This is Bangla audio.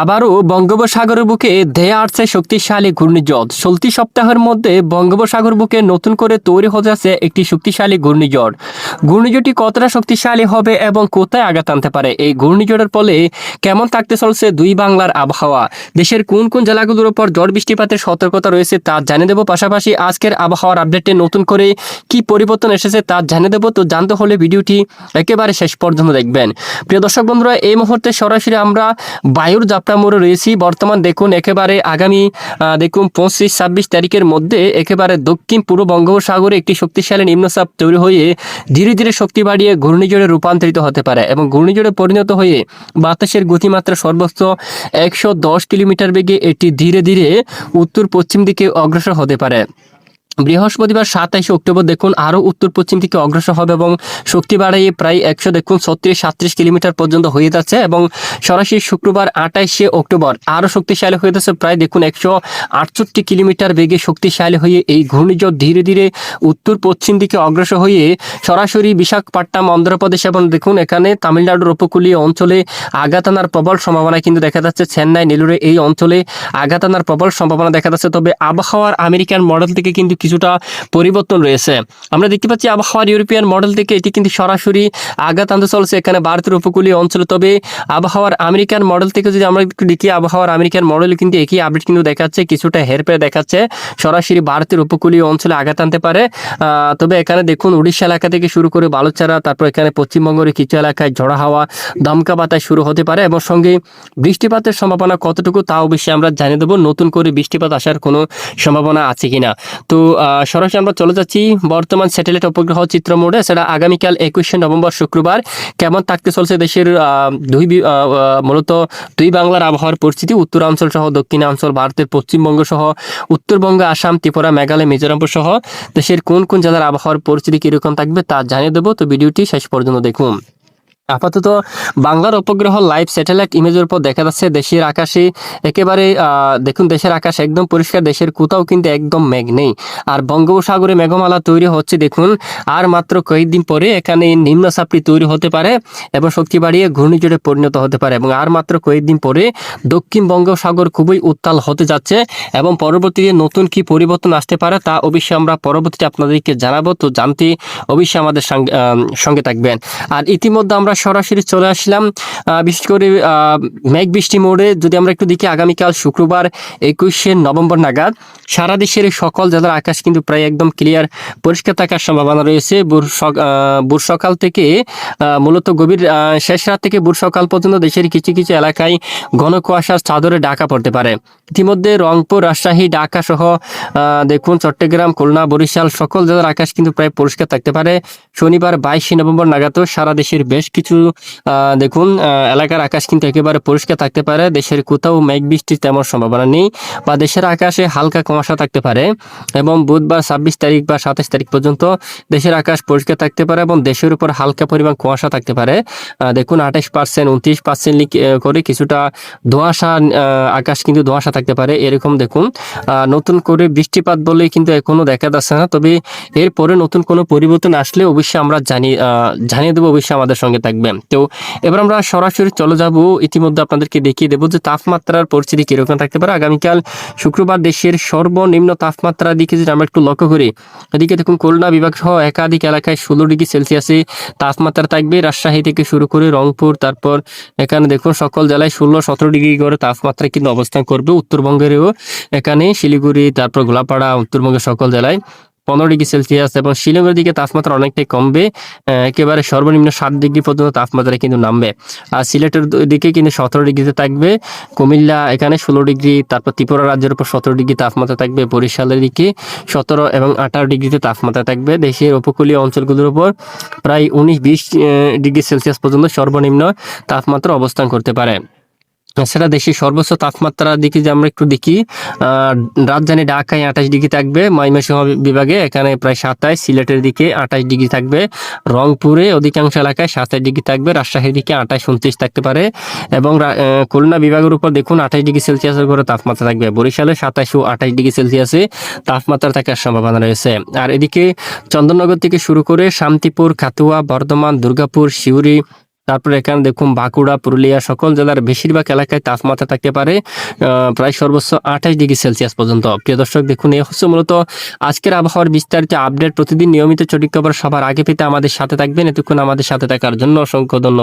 আবারও বঙ্গোপসাগরের বুকে ধেয়ে আসছে শক্তিশালী ঘূর্ণিঝড়। চলতি সপ্তাহের মধ্যে বঙ্গোপসাগর বুকে নতুন করে তৈরি হতে যাচ্ছে একটি শক্তিশালী ঘূর্ণিঝড়। ঘূর্ণিঝড়টি কতটা শক্তিশালী হবে এবং কোথায় আঘাত আনতে পারে? এই ঘূর্ণিঝড়ের ফলে কেমন থাকতে চলছে দুই বাংলার আবহাওয়া? দেশের কোন কোন জেলাগুলোর উপর ঝড় বৃষ্টিপাতের সতর্কতা রয়েছে তা জানিয়ে দেবো। পাশাপাশি আজকের আবহাওয়ার আপডেটে নতুন করে কি পরিবর্তন এসেছে তা জানিয়ে দেবো। তো জানতে হলে ভিডিওটি একেবারে শেষ পর্যন্ত দেখবেন। প্রিয় দর্শক বন্ধুরা, এই মুহূর্তে সরাসরি আমরা বায়ুর যাত্রা মোড়ে রয়েছি। বর্তমান দেখুন একেবারে আগামী দেখুন পঁচিশ, ছাব্বিশ তারিখের মধ্যে একেবারে দক্ষিণ পূর্ব বঙ্গোপসাগরে একটি শক্তিশালী নিম্নচাপ তৈরি হয়ে ধীরে ধীরে শক্তি বাড়িয়ে ঘূর্ণিঝড়ে রূপান্তরিত হতে পারে এবং ঘূর্ণিঝড়ে পরিণত হয়ে বাতাসের গতিমাত্রা সর্বোচ্চ একশো দশ কিলোমিটার বেগে এটি ধীরে ধীরে উত্তর পশ্চিম দিকে অগ্রসর হতে পারে। বৃহস্পতিবার সাতাইশে অক্টোবর দেখুন আরও উত্তর পশ্চিম দিকে অগ্রসর হবে এবং শক্তি বাড়িয়ে প্রায় একশো দেখুন ছত্রিশ সাত্রিশ কিলোমিটার পর্যন্ত হয়ে যাচ্ছে এবং সরাসরি শুক্রবার আটাইশে অক্টোবর আরও শক্তিশালী হয়ে যাচ্ছে। প্রায় দেখুন একশো আটষট্টি কিলোমিটার বেগে শক্তিশালী হয়ে এই ঘূর্ণিঝড় ধীরে ধীরে উত্তর পশ্চিম দিকে অগ্রসর হয়ে সরাসরি বিশাখাপট্টনম, অন্ধ্রপ্রদেশ এবং দেখুন এখানে তামিলনাড়ুর উপকূলীয় অঞ্চলে আঘাত আনার প্রবল সম্ভাবনা কিন্তু দেখা যাচ্ছে। চেন্নাই, নেলুরে এই অঞ্চলে আঘাত আনার প্রবল সম্ভাবনা দেখা যাচ্ছে। তবে আবহাওয়ার আমেরিকান মডেল থেকে কিন্তু কিছুটা পরিবর্তন রয়েছে। আমরা দেখতে পাচ্ছি আবহাওয়ার ইউরোপিয়ান মডেল থেকে এটি কিন্তু সরাসরি আঘাত আনতে চলছে এখানে ভারতের উপকূলীয় অঞ্চলে। তবে আবহাওয়ার আমেরিকান মডেল থেকে যদি আমরা দেখি, আবহাওয়ার আমেরিকান মডেল কিন্তু একই আপডেট কিন্তু দেখাচ্ছে, কিছুটা হেরফের দেখাচ্ছে। সরাসরি ভারতের উপকূলীয় অঞ্চলে আঘাত আনতে পারে। তবে এখানে দেখুন, উড়িষ্যা এলাকা থেকে শুরু করে বালুচারা তারপর এখানে পশ্চিমবঙ্গের কিছু এলাকায় ঝড়া হাওয়া, দমকা বাতাস শুরু হতে পারে এবং সঙ্গে বৃষ্টিপাতের সম্ভাবনা কতটুকু তা অবশ্যই আমরা জানিয়ে দেবো। নতুন করে বৃষ্টিপাত আসার কোনো সম্ভাবনা আছে কিনা? তো সরাসরি আমরা চলে যাচ্ছি বর্তমান স্যাটেলাইট উপগ্রহ চিত্র মোডে সেটা আগামীকাল একুশে নভেম্বর শুক্রবার। কেমন থাকতে চলছে দেশের দুই মূলত দুই বাংলার আবহাওয়ার পরিস্থিতি? উত্তরাঞ্চল সহ, দক্ষিণাঞ্চল, ভারতের পশ্চিমবঙ্গ সহ, উত্তরবঙ্গ, আসাম, ত্রিপুরা, মেঘালয় মিজোরামপুর সহ, দেশের কোন কোন জেলার আবহাওয়ার পরিস্থিতি কীরকম থাকবে তা জানিয়ে দেবো। তো ভিডিওটি শেষ পর্যন্ত দেখুন। আপাতত বাংলার উপগ্রহ লাইভ স্যাটেলাইট ইমেজের উপর দেখা যাচ্ছে দেশের আকাশে একেবারে দেখুন দেশের আকাশ একদম পরিষ্কার, দেশের কোথাও কিন্তু একদম মেঘ নেই। আর বঙ্গোপসাগরে মেঘমালা তৈরি হচ্ছে, দেখুন। আর মাত্র কয়েকদিন পরে এখানে নিম্নচাপটি তৈরি হতে পারে এবং শক্তি বাড়িয়ে ঘূর্ণিঝড়ে পরিণত হতে পারে এবং আর মাত্র কয়েকদিন পরে দক্ষিণ বঙ্গোপসাগর খুবই উত্তাল হতে যাচ্ছে এবং পরবর্তীতে নতুন কি পরিবর্তন আসতে পারে তা অবশ্যই আমরা পরবর্তীতে আপনাদেরকে জানাব। তো জানতে অবশ্যই আমাদের সঙ্গে সঙ্গে থাকবেন। আর ইতিমধ্যে আমরা সরাসরি চলে আসলাম। বিশেষ করে মেঘ বৃষ্টি মোড়ে যদি আমরা একটু দেখি, আগামীকাল শুক্রবার একুশে নভেম্বর নাগাদ সারা দেশের সকল জেলার আকাশ কিন্তু প্রায় একদম ক্লিয়ার পরিষ্কার থাকার সম্ভাবনা রয়েছে। ভোর সকাল থেকে মূলত গভীর শেষ রাত থেকে ভোর সকাল পর্যন্ত দেশের কিছু কিছু এলাকায় ঘন কুয়াশার চাদরে ঢাকা পড়তে পারে। ইতিমধ্যে রংপুর, রাজশাহী, ঢাকা সহ দেখুন চট্টগ্রাম, খুলনা, বরিশাল সকল জেলার আকাশ কিন্তু প্রায় পরিষ্কার থাকতে পারে। শনিবার বাইশে নভেম্বর নাগাদ সারা দেশের বেশ কিছু দেখুন এলাকার আকাশ কিন্তু একেবারে পরিষ্কার থাকতে পারে। দেশের কোথাও মেঘ বৃষ্টির তেমন সম্ভাবনা নেই বা দেশের আকাশে হালকা কুয়াশা থাকতে পারে এবং বুধবার ছাব্বিশ তারিখ বা সাতাশ তারিখ পর্যন্ত দেশের আকাশ পরিষ্কার থাকতে পারে এবং দেশের উপর হালকা পরিমাণ কুয়াশা থাকতে পারে। দেখুন আঠাশ পার্সেন্ট, উনত্রিশ পার্সেন্ট করে কিছুটা ধোঁয়াশা আকাশ কিন্তু ধোঁয়াশা থাকতে পারে। এরকম দেখুন নতুন করে বৃষ্টিপাত বলে কিন্তু এখনও দেখা যাচ্ছে না। তবে এরপরে নতুন কোনো পরিবর্তন আসলে অবশ্যই আমরা জানি জানিয়ে দেবো অবশ্যই আমাদের সঙ্গে থাকবেন তো এবার আমরা সরাসরি চলে যাব। ইতিমধ্যে আপনাদেরকে দেখিয়ে দেবো যে তাপমাত্রার পরিস্থিতি কীরকম থাকতে পারে। আগামীকাল শুক্রবার দেশের সর্বনিম্ন তাপমাত্রার দিকে যদি আমরা একটু লক্ষ্য করি, এদিকে দেখুন, খুলনা বিভাগ সহ একাধিক এলাকায় ষোলো ডিগ্রি সেলসিয়াসে তাপমাত্রা থাকবে। রাজশাহী থেকে শুরু করে রংপুর, তারপর এখানে দেখুন, সকল জেলায় ষোলো সতেরো ডিগ্রি করে তাপমাত্রা কিন্তু অবস্থান করবে। উত্তরবঙ্গেরও এখানে শিলিগুড়ি, তারপর গোলাপাড়া, উত্তরবঙ্গের সকল জেলায় পনেরো ডিগ্রি সেলসিয়াস এবং শিলংয়ের দিকে তাপমাত্রা অনেকটাই কমবে। একেবারে সর্বনিম্ন সাত ডিগ্রি পর্যন্ত তাপমাত্রা কিন্তু নামবে। আর সিলেটের দিকে কিন্তু সতেরো ডিগ্রিতে থাকবে। কুমিল্লা এখানে ষোলো ডিগ্রি, তারপর ত্রিপুরা রাজ্যের উপর সতেরো ডিগ্রি তাপমাত্রা থাকবে। বরিশালের দিকে সতেরো এবং আঠারো ডিগ্রিতে তাপমাত্রা থাকবে। দেশের উপকূলীয় অঞ্চলগুলোর উপর প্রায় উনিশ, বিশ ডিগ্রি সেলসিয়াস পর্যন্ত সর্বনিম্ন তাপমাত্রা অবস্থান করতে পারে। সেটা দেশের সর্বোচ্চ তাপমাত্রার দিকে যে আমরা একটু দেখি রাজধানী ঢাকায় আঠাশ ডিগ্রি থাকবে, ময়মনসিংহ বিভাগে এখানে প্রায় সাতাশ, সিলেটের দিকে আঠাশ ডিগ্রি থাকবে, রংপুরে অধিকাংশ এলাকায় সাতাশ ডিগ্রি থাকবে, রাজশাহীর দিকে আঠাশ, উনত্রিশ থাকতে পারে এবং খুলনা বিভাগের উপর দেখুন আঠাশ ডিগ্রি সেলসিয়াসের করে তাপমাত্রা থাকবে। বরিশালে সাতাশ ও আঠাশ ডিগ্রি সেলসিয়াসে তাপমাত্রা থাকার সম্ভাবনা রয়েছে। আর এদিকে চন্দননগর থেকে শুরু করে শান্তিপুর, খাতুয়া, বর্ধমান, দুর্গাপুর, সিউড়ি তারপরে এখানে দেখুন বাঁকুড়া, পুরুলিয়া সকল জেলার বেশিরভাগ এলাকায় তাপমাত্রা থাকতে পারে প্রায় সর্বোচ্চ আঠাশ ডিগ্রি সেলসিয়াস পর্যন্ত। প্রিয় দর্শক, দেখুন, এ হচ্ছে মূলত আজকের আবহাওয়ার বিস্তারিত আপডেট। প্রতিদিন নিয়মিত চটিক খবর সবার আগে পেতে আমাদের সাথে থাকবেন। এতক্ষণ আমাদের সাথে থাকার জন্য অসংখ্য ধন্যবাদ।